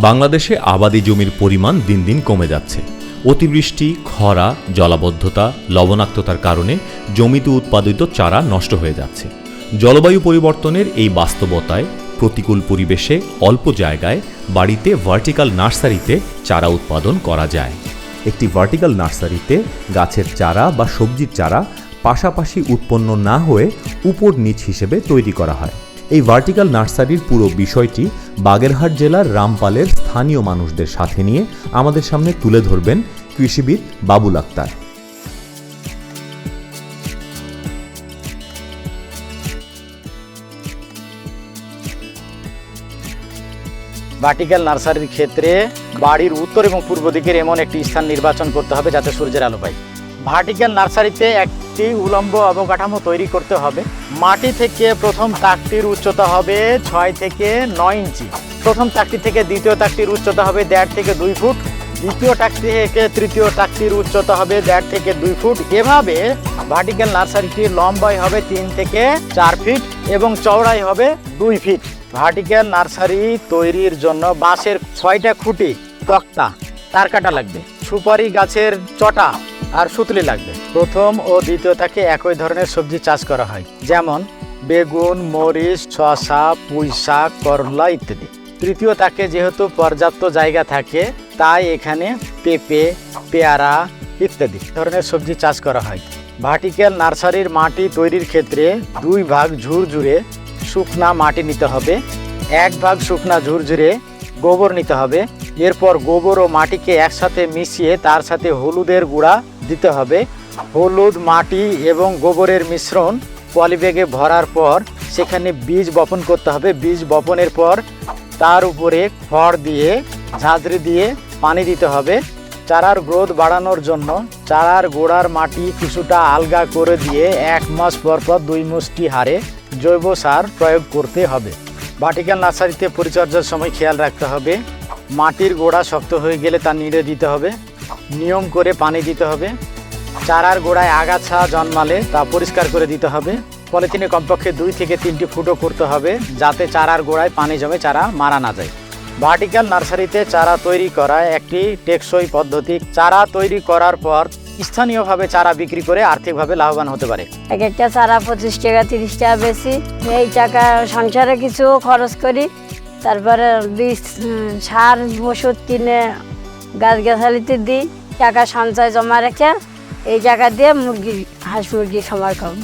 বাংলাদেশে আবাদি জমির পরিমাণ দিন দিন কমে যাচ্ছে। অতিবৃষ্টি, খরা, জলাবদ্ধতা, লবণাক্ততার কারণে জমিতে উৎপাদিত চারা নষ্ট হয়ে যাচ্ছে। জলবায়ু পরিবর্তনের এই বাস্তবতায় প্রতিকূল পরিবেশে অল্প জায়গায় বাড়িতে ভার্টিক্যাল নার্সারিতে চারা উৎপাদন করা যায়। একটি ভার্টিক্যাল নার্সারিতে গাছের চারা বা সবজির চারা পাশাপাশি উৎপন্ন না হয়ে উপর নিচ হিসেবে তৈরি করা হয়। এই ভার্টিক্যাল নার্সারির পুরো বিষয়টি বাগেরহাট জেলার রামপালের স্থানীয় মানুষদের সাথে নিয়ে আমাদের সামনে তুলে ধরবেন কৃষিবিদ বাবুল আক্তার। ভার্টিক্যাল নার্সারির ক্ষেত্রে বাড়ির উত্তর এবং পূর্ব দিকের এমন একটি স্থান নির্বাচন করতে হবে যাতে সূর্যের আলো পায় ভার্টিক্যাল নার্সারিতে একটি উলম্ব অবকাঠামো তৈরি করতে হবে। মাটি থেকে প্রথম তাকটির উচ্চতা হবে ছয় থেকে নয় ইঞ্চি। প্রথম তাকটি থেকে দ্বিতীয় তাকটির উচ্চতা হবে দেড় থেকে দুই ফুট। দ্বিতীয় টাকটি থেকে তৃতীয় টাকটির উচ্চতা হবে দেড় থেকে দুই ফুট। এভাবে ভার্টিক্যাল নার্সারিটির লম্বাই হবে তিন থেকে চার ফিট এবং চওড়াই হবে দুই ফিট। ভার্টিক্যাল নার্সারি তৈরির জন্য বাঁশের ছয়টা খুঁটি, তক্তা তার কাটা লাগবে। সুপারি গাছের চটা আর সুতলি লাগবে। প্রথম ও দ্বিতীয় তাকে একই ধরনের সবজি চাষ করা হয়, যেমন বেগুন, মরিচ শশা পুঁই শাক, করলা ইত্যাদি। তৃতীয় তাকে যেহেতু পর্যাপ্ত জায়গা থাকে, তাই এখানে পেঁপে, পেয়ারা ইত্যাদি ধরনের সবজি চাষ করা হয়। ভার্টিক্যাল নার্সারির মাটি তৈরির ক্ষেত্রে দুই ভাগ ঝুরঝুরে শুকনা মাটি নিতে হবে, এক ভাগ শুকনা ঝুরঝুরে গোবর নিতে হবে এরপর গোবর ও মাটিকে একসাথে মিশিয়ে তার সাথে হলুদের গুঁড়া দিতে হবে। হলুদ, মাটি এবং গোবরের মিশ্রণ পলিব্যাগে ভরার পর সেখানে বীজ বপন করতে হবে। বীজ বপনের পর তার উপরে খড় দিয়ে, ঝাঁঝরি দিয়ে পানি দিতে হবে। চারার গ্রোথ বাড়ানোর জন্য চারার গোড়ার মাটি কিছুটা আলগা করে দিয়ে এক মাস পর পর দুই মুষ্টি হারে জৈব সার প্রয়োগ করতে হবে। ভার্টিক্যাল নার্সারিতে পরিচর্যার সময় খেয়াল রাখতে হবে। মাটির গোড়া শক্ত হয়ে গেলে তা নিড়ে দিতে হবে। নিয়ম করে পানি দিতে হবে। চারার গোড়ায় আগাছা জন্মালে তা পরিষ্কার করে দিতে হবে। পলিথিনে কমপক্ষে দুই থেকে তিনটি ফুটো করতে হবে যাতে চারার গোড়ায় পানি জমে চারা মারা না যায়। ভার্টিক্যাল নার্সারিতে চারা তৈরি করা একটি টেকসই পদ্ধতি। চারা তৈরি করার পর স্থানীয়ভাবে চারা বিক্রি করে আর্থিকভাবে লাভবান হতে পারে। এক একটা চারা পঁচিশ টাকা, তিরিশ টাকা বেশি। এই টাকা সংসারে কিছু খরচ করি তারপরে বীজ সার, ওষুধ কিনে গাছ গাছালিতে দিই, টাকা সঞ্চয় জমা রেখে এই টাকা দিয়ে মুরগি, হাঁস মুরগি খাবার খাব